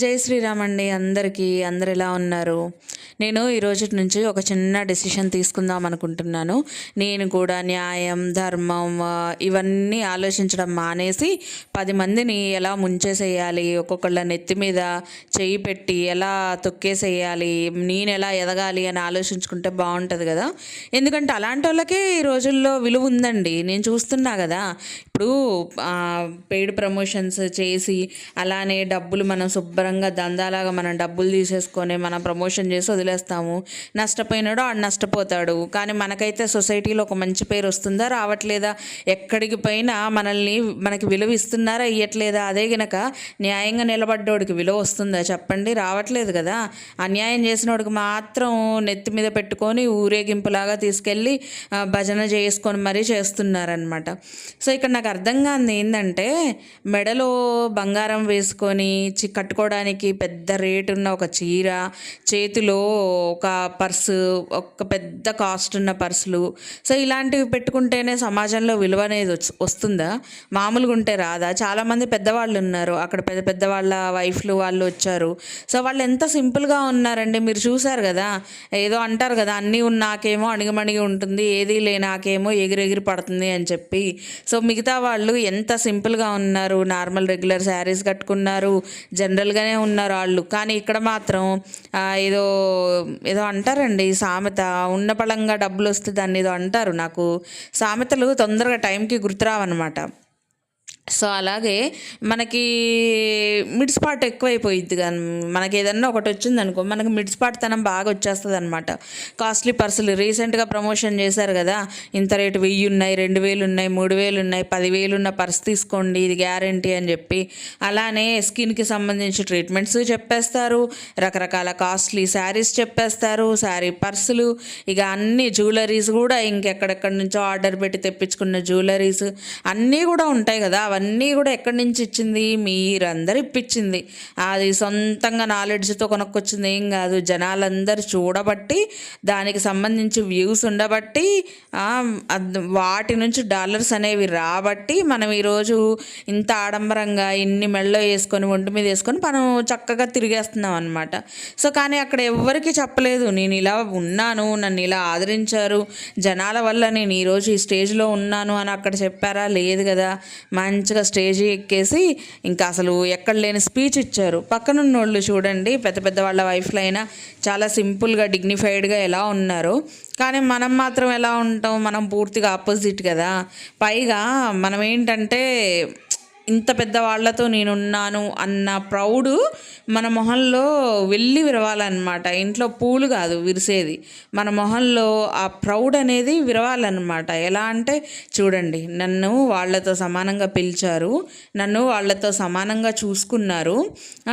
జై శ్రీరామ్ అండి అందరికీ అందరు ఎలా ఉన్నారు? నేను ఈ రోజు నుంచి ఒక చిన్న డెసిషన్ తీసుకుందాం అనుకుంటున్నాను. నేను కూడా న్యాయం ధర్మం ఇవన్నీ ఆలోచించడం మానేసి పది మందిని ఎలా ముంచేసేయాలి ఒక్కొక్కళ్ళ నెత్తి మీద చేయి పెట్టి ఎలా తొక్కేసేయాలి నేను ఎలా ఎదగాలి అని ఆలోచించుకుంటే బాగుంటుంది కదా. ఎందుకంటే అలాంటి వాళ్ళకే ఈ రోజుల్లో విలువ ఉందండి. నేను చూస్తున్నా కదా ఇప్పుడు పెయిడ్ ప్రమోషన్స్ చేసి అలానే డబ్బులు మనం శుభ్రంగా దందాలాగా మనం డబ్బులు తీసేసుకొని మనం ప్రమోషన్ చేసి వదిలేస్తాము. నష్టపోయినాడు ఆడు నష్టపోతాడు. కానీ మనకైతే సొసైటీలో ఒక మంచి పేరు వస్తుందా రావట్లేదా? ఎక్కడికి పోయినా మనల్ని మనకి విలువ ఇస్తున్నారా ఇయ్యట్లేదా? అదే గనక న్యాయంగా నిలబడ్డోడికి విలువ వస్తుందా? చెప్పండి రావట్లేదు కదా. అన్యాయం చేసినోడికి మాత్రం నెత్తి మీద పెట్టుకొని ఊరేగింపులాగా తీసుకెళ్ళి భజన చేసుకొని మరీ చేస్తున్నారనమాట సో ఇక్కడ నాకు అర్థం కాంది ఏంటంటే మెడలో బంగారం వేసుకొని చి కట్టుకోవడానికి పెద్ద రేటు ఉన్న ఒక చీర చేతిలో ఒక పర్సు ఒక పెద్ద కాస్ట్ ఉన్న పర్సులు. సో ఇలాంటివి పెట్టుకుంటేనే సమాజంలో విలువ అనేది వస్తుందా? మామూలుగా ఉంటే రాదా? చాలామంది పెద్దవాళ్ళు ఉన్నారు. అక్కడ పెద్ద పెద్ద వాళ్ళ వైఫ్లు వాళ్ళు వచ్చారు. సో వాళ్ళు ఎంత సింపుల్గా ఉన్నారండి? మీరు చూసారు కదా? ఏదో అంటారు కదా అన్నీ నాకేమో అణిగమణిగి ఉంటుంది ఏది లే నాకేమో ఎగిరెగిరి పడుతుంది అని చెప్పి. సో మిగతా వాళ్ళు ఎంత సింపుల్గా ఉన్నారు? నార్మల్ రెగ్యులర్ శారీస్ కట్టుకున్నారు జనరల్గానే ఉన్నారు వాళ్ళు. కానీ ఇక్కడ మాత్రం ఏదో ఏదో అంటారండి సామెత. ఉన్న పళంగా డబ్బులు వస్తే దాన్ని ఏదో అంటారు. నాకు సామెతలు తొందరగా టైంకి గుర్తురావన్నమాట. సో అలాగే మనకి మిడ్స్పాట్ ఎక్కువైపోయింది కానీ మనకి ఏదన్నా ఒకటి వచ్చింది అనుకో మనకి మిడ్స్పాట్తనం బాగా వచ్చేస్తుంది అనమాట కాస్ట్లీ పర్సులు రీసెంట్గా ప్రమోషన్ చేశారు కదా ఇంత రేటు వెయ్యి ఉన్నాయి రెండు వేలు ఉన్నాయి మూడు వేలు ఉన్నాయి పదివేలు ఉన్న పర్స్ తీసుకోండి ఇది గ్యారంటీ అని చెప్పి అలానే స్కిన్కి సంబంధించి ట్రీట్మెంట్స్ చెప్పేస్తారు రకరకాల కాస్ట్లీ శారీస్ చెప్పేస్తారు శారీ పర్సులు ఇక అన్ని జ్యువెలరీస్ కూడా ఇంకెక్కడెక్కడి నుంచో ఆర్డర్ పెట్టి తెప్పించుకున్న జ్యువెలరీస్ అన్నీ కూడా ఉంటాయి కదా అవన్నీ కూడా ఎక్కడి నుంచి ఇచ్చింది? మీరందరూ ఇప్పించింది అది సొంతంగా నాలెడ్జ్తో కొనుక్కొచ్చింది ఏం కాదు. జనాలందరూ చూడబట్టి దానికి సంబంధించి వ్యూస్ ఉండబట్టి వాటి నుంచి డాలర్స్ అనేవి రాబట్టి మనం ఈరోజు ఇంత ఆడంబరంగా ఇన్ని మెళ్ళో వేసుకొని ఒంటి మీద వేసుకొని మనం చక్కగా తిరిగేస్తున్నాం అనమాట సో కానీ అక్కడ ఎవ్వరికీ చెప్పలేదు. నేను ఇలా ఉన్నాను నన్ను ఇలా ఆదరించారు. జనాల వల్ల నేను ఈరోజు ఈ స్టేజ్లో ఉన్నాను అని అక్కడ చెప్పారా? లేదు కదా. మంచి మంచిగా స్టేజీ ఎక్కేసి ఇంకా అసలు ఎక్కడ లేని స్పీచ్ ఇచ్చారు. పక్కనున్న వాళ్ళు చూడండి పెద్ద పెద్ద వాళ్ళ వైఫ్లు అయినా చాలా సింపుల్గా డిగ్నిఫైడ్గా ఎలా ఉన్నారు. కానీ మనం మాత్రం ఎలా ఉంటాం? మనం పూర్తిగా ఆపోజిట్ కదా. పైగా మనం ఏంటంటే ఇంత పెద్ద వాళ్ళతో నేనున్నాను అన్న ప్రౌడు మన మొహంలో వెళ్ళి విరవాలన్నమాట. ఇంట్లో పూలు కాదు విరిసేది. మన మొహంలో ఆ ప్రౌడ్ అనేది విరవాలన్నమాట. ఎలా అంటే చూడండి నన్ను వాళ్ళతో సమానంగా పిలిచారు నన్ను వాళ్ళతో సమానంగా చూసుకున్నారు.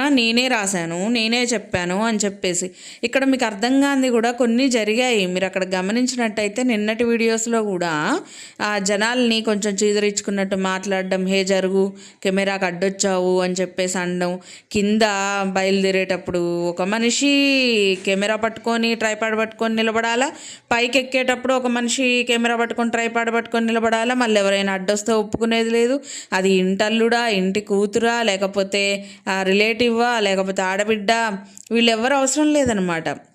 నేనే రాశాను నేనే చెప్పాను అని చెప్పేసి. ఇక్కడ మీకు అర్థం కాంది కూడా కొన్ని జరిగాయి. మీరు అక్కడ గమనించినట్టయితే నిన్నటి వీడియోస్లో కూడా ఆ జనాల్ని కొంచెం చీదరించుకున్నట్టు మాట్లాడడం హే జరుగు కెమెరాకి అడ్డొచ్చావు అని చెప్పేసి అనడం. కింద బయలుదేరేటప్పుడు ఒక మనిషి కెమెరా పట్టుకొని ట్రైపాడ్ పట్టుకొని నిలబడాలా? పైకి ఎక్కేటప్పుడు ఒక మనిషి కెమెరా పట్టుకొని ట్రైపాడ్ పట్టుకొని నిలబడాలా? మళ్ళీ ఎవరైనా అడ్డొస్తే ఒప్పుకునేది లేదు. అది ఇంటల్లుడా ఇంటి కూతురా లేకపోతే రిలేటివా లేకపోతే ఆడబిడ్డ? వీళ్ళు ఎవరు అవసరం లేదనమాట.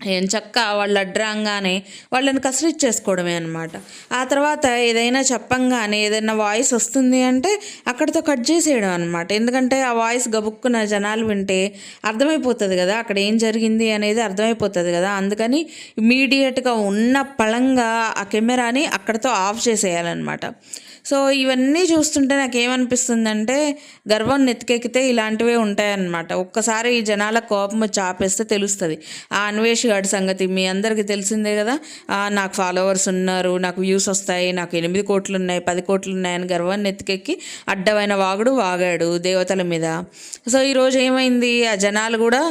చక్క వాళ్ళు అడ్రంగానే వాళ్ళని కసరిచ్చేసుకోవడమే అనమాట ఆ తర్వాత ఏదైనా చెప్పంగానే ఏదైనా వాయిస్ వస్తుంది అంటే అక్కడితో కట్ చేసేయడం అనమాట ఎందుకంటే ఆ వాయిస్ గబుక్కున జనాలు వింటే అర్థమైపోతుంది కదా అక్కడ ఏం జరిగింది అనేది అర్థమైపోతుంది కదా. అందుకని ఇమీడియట్గా ఉన్న పళంగా ఆ కెమెరాని అక్కడితో ఆఫ్ చేసేయాలన్నమాట. సో ఇవన్నీ చూస్తుంటే నాకు ఏమనిపిస్తుందంటే గర్వం నెత్తికెక్కితే ఇలాంటివే ఉంటాయన్నమాట. ఒక్కసారి ఈ జనాల కోపం వచ్చి ఆపేస్తే తెలుస్తుంది. ఆ అన్వేషణ గాడి సంగతి మీ అందరికీ తెలిసిందే కదా. నాకు ఫాలోవర్స్ ఉన్నారు నాకు వ్యూస్ వస్తాయి నాకు ఎనిమిది కోట్లు ఉన్నాయి పది కోట్లు ఉన్నాయని గర్వాన్ని ఎత్తికెక్కి అడ్డమైన వాగుడు వాగాడు దేవతల మీద. సో ఈరోజు ఏమైంది? ఆ జనాలు కూడా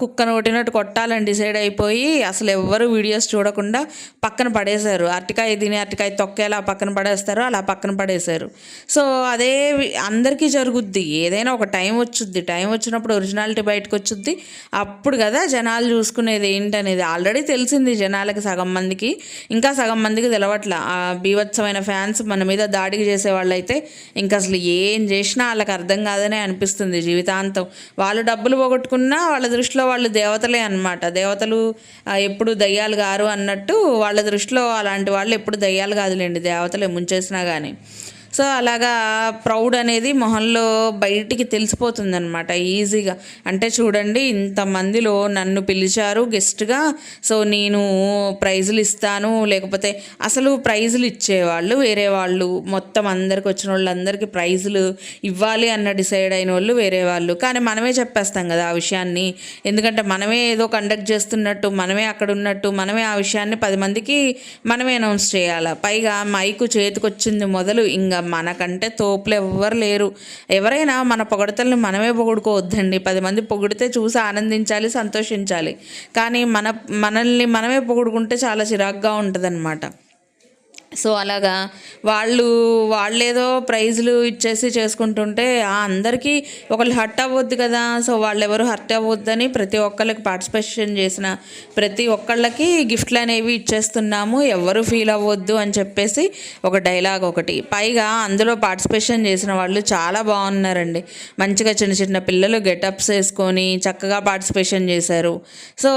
కుక్కను కొట్టినట్టు కొట్టాలని డిసైడ్ అయిపోయి అసలు ఎవ్వరు వీడియోస్ చూడకుండా పక్కన పడేశారు. అరటికాయ తిని అరటికాయ తొక్కేలా పక్కన పడేస్తారు అలా పక్కన పడేశారు. సో అదే అందరికీ జరుగుద్ది. ఏదైనా ఒక టైం వచ్చుద్ది. టైం వచ్చినప్పుడు ఒరిజినాలిటీ బయటకు వచ్చుద్ది అప్పుడు కదా జనాలు చూసుకునేది ఏంటి? ఏంటనేది ఆల్రెడీ తెలిసింది జనాలకి సగం మందికి. ఇంకా సగం మందికి తెలవట్లా. ఆ బీభత్సమైన ఫ్యాన్స్ మన మీద దాడికి చేసే వాళ్ళైతే ఇంకా అసలు ఏం చేసినా వాళ్ళకి అర్థం కాదనే అనిపిస్తుంది జీవితాంతం. వాళ్ళు డబ్బులు పోగొట్టుకున్నా వాళ్ళ దృష్టిలో వాళ్ళు దేవతలే అనమాట దేవతలు ఎప్పుడు దయ్యాలు గారు అన్నట్టు వాళ్ళ దృష్టిలో అలాంటి వాళ్ళు ఎప్పుడు దయ్యాలు కాదులేండి. దేవతలే ముంచేసినా కానీ సో అలాగా ప్రౌడ్ అనేది మొహంలో బయటికి తెలిసిపోతుందనమాట ఈజీగా. అంటే చూడండి ఇంతమందిలో నన్ను పిలిచారు గెస్ట్గా సో నేను ప్రైజులు ఇస్తాను లేకపోతే అసలు ప్రైజులు ఇచ్చేవాళ్ళు వేరే వాళ్ళు మొత్తం అందరికి వచ్చిన వాళ్ళందరికీ ప్రైజులు ఇవ్వాలి అన్న డిసైడ్ అయిన వాళ్ళు వేరే వాళ్ళు. కానీ మనమే చెప్పేస్తాం కదా ఆ విషయాన్ని. ఎందుకంటే మనమే ఏదో కండక్ట్ చేస్తున్నట్టు మనమే అక్కడ ఉన్నట్టు మనమే ఆ విషయాన్ని పది మందికి మనమే అనౌన్స్ చేయాలి? పైగా మైకు చేతికొచ్చింది మొదలు ఇంకా మనకంటే తోపులు ఎవ్వరు లేరు. ఎవరైనా మన పొగడతల్ని మనమే పొగుడుకోవద్దండి. పది మంది పొగిడితే చూసి ఆనందించాలి సంతోషించాలి. కానీ మన మనల్ని మనమే పొగుడుకుంటే చాలా చిరాగ్గా ఉంటుందన్నమాట. సో అలాగా వాళ్ళు వాళ్ళేదో ప్రైజులు ఇచ్చేసి చేసుకుంటుంటే ఆ అందరికీ ఒకళ్ళు హర్ట్ అవ్వద్దు కదా. సో వాళ్ళు ఎవరు హర్ట్ అవ్వద్దని ప్రతి ఒక్కళ్ళకి పార్టిసిపేషన్ చేసిన ప్రతి ఒక్కళ్ళకి గిఫ్ట్లు అనేవి ఇచ్చేస్తున్నాము. ఎవరు ఫీల్ అవ్వద్దు అని చెప్పేసి ఒక డైలాగ్ ఒకటి. పైగా అందులో పార్టిసిపేషన్ చేసిన వాళ్ళు చాలా బాగున్నారండి. మంచిగా చిన్న చిన్న పిల్లలు గెటప్స్ వేసుకొని చక్కగా పార్టిసిపేషన్ చేశారు. సో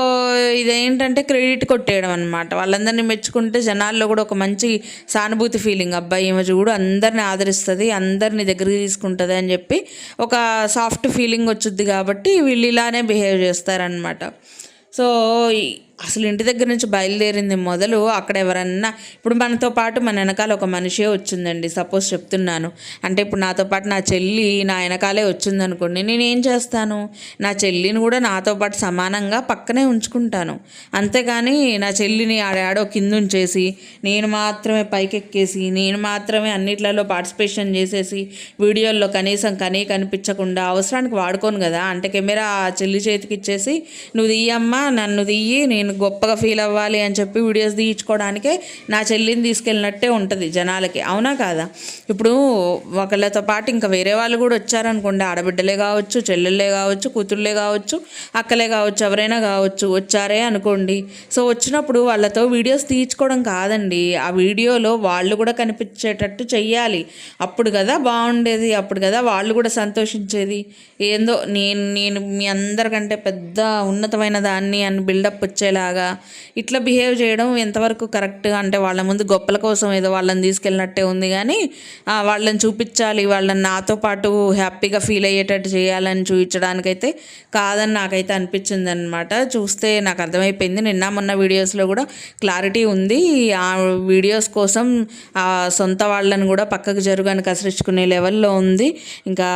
ఇదేంటంటే క్రెడిట్ కొట్టేయడం అనమాట వాళ్ళందరినీ మెచ్చుకుంటే జనాల్లో కూడా ఒక మంచి సానుభూతి ఫీలింగ్. అబ్బాయి ఈమె చూడు అందరిని ఆదరిస్తుంది అందరిని దగ్గరికి తీసుకుంటుంది అని చెప్పి ఒక సాఫ్ట్ ఫీలింగ్ వచ్చుద్ది కాబట్టి వీళ్ళు ఇలానే బిహేవ్ చేస్తారనమాట సో అసలు ఇంటి దగ్గర నుంచి బయలుదేరింది మొదలు అక్కడ ఎవరన్నా ఇప్పుడు మనతో పాటు మన వెనకాల ఒక మనిషే వచ్చిందండి సపోజ్ చెప్తున్నాను. అంటే ఇప్పుడు నాతో పాటు నా చెల్లి నా వెనకాలే వచ్చింది అనుకోండి నేను ఏం చేస్తాను? నా చెల్లిని కూడా నాతో పాటు సమానంగా పక్కనే ఉంచుకుంటాను. అంతేగాని నా చెల్లిని ఆడాడో కింద ఉంచేసి నేను మాత్రమే పైకెక్కేసి నేను మాత్రమే అన్నిట్లలో పార్టిసిపేషన్ చేసేసి వీడియోల్లో కనీసం కనీ కనిపించకుండా అవసరానికి వాడుకోను కదా? అంటే కెమెరా ఆ చెల్లి చేతికి ఇచ్చేసి నువ్వు తీయమ్మా నన్ను తీయి నేను గొప్పగా ఫీల్ అవ్వాలి అని చెప్పి వీడియోస్ తీయించుకోవడానికే నా చెల్లిని తీసుకెళ్ళినట్టే ఉంటుంది జనాలకి. అవునా కాదా? ఇప్పుడు ఒకళ్ళతో పాటు ఇంకా వేరే వాళ్ళు కూడా వచ్చారనుకోండి. ఆడబిడ్డలే కావచ్చు చెల్లెళ్ళే కావచ్చు కూతుళ్ళే కావచ్చు అక్కలే కావచ్చు ఎవరైనా కావచ్చు వచ్చారే అనుకోండి. సో వచ్చినప్పుడు వాళ్ళతో వీడియోస్ తీయించుకోవడం కాదండి. ఆ వీడియోలో వాళ్ళు కూడా కనిపించేటట్టు చెయ్యాలి. అప్పుడు కదా బాగుండేది అప్పుడు కదా వాళ్ళు కూడా సంతోషించేది. ఏందో నేను నేను మీ అందరికంటే పెద్ద ఉన్నతమైన దాన్ని అని బిల్డప్ ఇలాగా ఇట్లా బిహేవ్ చేయడం ఎంతవరకు కరెక్ట్? అంటే వాళ్ళ ముందు గొప్పల కోసం ఏదో వాళ్ళని తీసుకెళ్ళినట్టే ఉంది కానీ వాళ్ళని చూపించాలి వాళ్ళని నాతో పాటు హ్యాపీగా ఫీల్ అయ్యేటట్టు చేయాలని చూపించడానికైతే కాదని నాకైతే అనిపించింది అనమాట చూస్తే నాకు అర్థమైపోయింది. నిన్న మొన్న వీడియోస్లో కూడా క్లారిటీ ఉంది. ఆ వీడియోస్ కోసం ఆ సొంత వాళ్ళని కూడా పక్కకు జరుగని కసిరించుకునే లెవెల్లో ఉంది. ఇంకా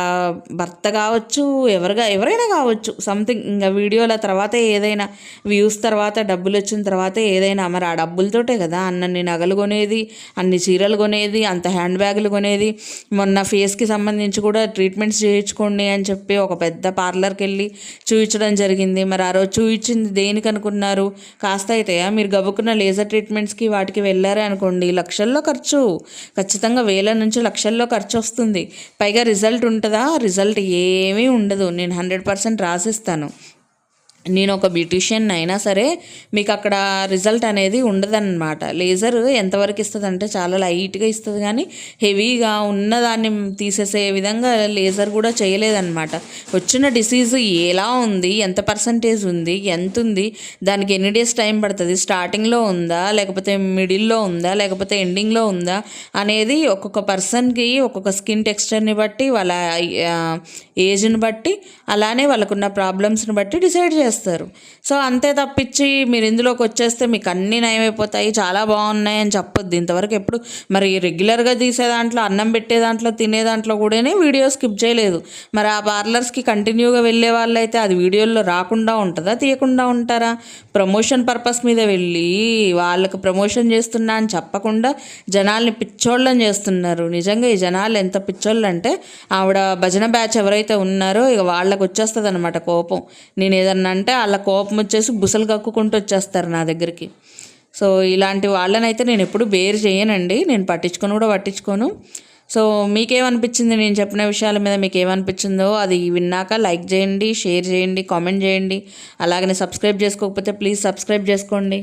భర్త కావచ్చు ఎవరుగా ఎవరైనా కావచ్చు సంథింగ్. ఇంకా వీడియోల తర్వాత ఏదైనా వ్యూస్ తర్వాత డబ్బులు వచ్చిన తర్వాత ఏదైనా మరి ఆ డబ్బులతోటే కదా అన్నన్ని నగలు కొనేది అన్ని చీరలు కొనేది అంత హ్యాండ్ బ్యాగులు కొనేది. మొన్న ఫేస్కి సంబంధించి కూడా ట్రీట్మెంట్స్ చేయించుకోండి అని చెప్పి ఒక పెద్ద పార్లర్కి వెళ్ళి చూపించడం జరిగింది. మరి ఆ రోజు చూపించింది దేనికి అనుకున్నారు? కాస్త అయితే మీరు గబుకున్న లేజర్ ట్రీట్మెంట్స్కి వాటికి వెళ్ళారే అనుకోండి. లక్షల్లో ఖర్చు. ఖచ్చితంగా వేల నుంచి లక్షల్లో ఖర్చు వస్తుంది. పైగా రిజల్ట్ ఉంటుందా? రిజల్ట్ ఏమీ ఉండదు. నేను హండ్రెడ్ పర్సెంట్ రాసిస్తాను. నేను ఒక బ్యూటీషియన్ అయినా సరే మీకు అక్కడ రిజల్ట్ అనేది ఉండదన్నమాట. లేజర్ ఎంతవరకు ఇస్తుంది అంటే చాలా లైట్గా ఇస్తుంది కానీ హెవీగా ఉన్నదాన్ని తీసేసే విధంగా లేజర్ కూడా చేయలేదన్నమాట. వచ్చిన డిసీజ్ ఎలా ఉంది? ఎంత పర్సంటేజ్ ఉంది? ఎంత ఉంది దానికి ఎన్ని డేస్ టైం పడుతుంది? స్టార్టింగ్లో ఉందా? లేకపోతే మిడిల్లో ఉందా? లేకపోతే ఎండింగ్లో ఉందా? అనేది ఒక్కొక్క పర్సన్కి ఒక్కొక్క స్కిన్ టెక్స్చర్ని బట్టి వాళ్ళ ఏజ్ని బట్టి అలానే వాళ్ళకున్న ప్రాబ్లమ్స్ని బట్టి డిసైడ్ చేస్తారు. సో అంతే తప్పించి మీరు ఇందులోకి వచ్చేస్తే మీకు అన్నీ నయమైపోతాయి. చాలా బాగున్నాయి అని చెప్పొద్దు. ఇంతవరకు ఎప్పుడు మరి రెగ్యులర్గా తీసే దాంట్లో అన్నం పెట్టే దాంట్లో తినే దాంట్లో కూడానే వీడియో స్కిప్ చేయలేదు. మరి ఆ పార్లర్స్కి కంటిన్యూగా వెళ్ళే వాళ్ళైతే అది వీడియోల్లో రాకుండా ఉంటుందా తీయకుండా ఉంటారా? ప్రమోషన్ పర్పస్ మీద వెళ్ళి వాళ్ళకి ప్రమోషన్ చేస్తున్నా అని చెప్పకుండా జనాల్ని పిచ్చోళ్ళని చేస్తున్నారు. నిజంగా ఈ జనాలు ఎంత పిచ్చోళ్ళు అంటే ఆవిడ భజన బ్యాచ్ ఎవరైతే ఉన్నారో ఇక వాళ్ళకి వచ్చేస్తుంది అనమాట కోపం. నేను ఏదన్నా అంటే వాళ్ళ కోపం వచ్చేసి బుసలు కక్కుకుంటూ వచ్చేస్తారు నా దగ్గరికి. సో ఇలాంటి వాళ్ళనైతే నేను ఎప్పుడు బేర్ చేయనండి. నేను పట్టించుకొని కూడా పట్టించుకోను. సో మీకేమనిపించింది? నేను చెప్పిన విషయాల మీద మీకు ఏమనిపించిందో అది విన్నాక లైక్ చేయండి షేర్ చేయండి కామెంట్ చేయండి. అలాగనే సబ్స్క్రైబ్ చేసుకోకపోతే ప్లీజ్ సబ్స్క్రైబ్ చేసుకోండి.